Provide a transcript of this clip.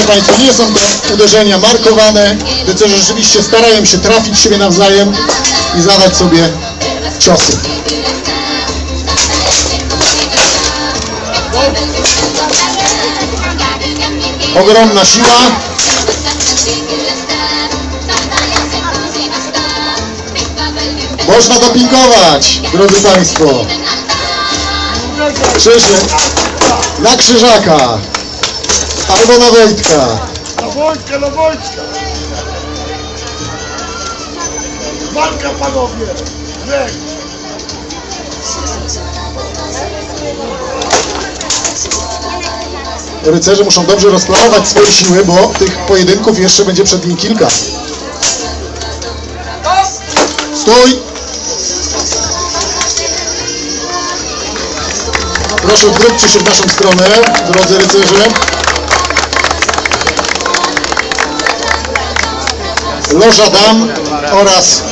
Państwa, nie są to uderzenia markowane. Rycerze rzeczywiście starają się trafić siebie nawzajem i zadać sobie ciosy. Ogromna siła. Można dopingować, drodzy Państwo. Krzyży na Krzyżaka albo na Wojtka. Na Wojtka, na Wojtka! Walka panowie! Lek! Rycerze muszą dobrze rozplanować swoje siły, bo tych pojedynków jeszcze będzie przed nimi kilka. Stój! Proszę zwróćcie się w naszą stronę, drodzy rycerze. Loża dam oraz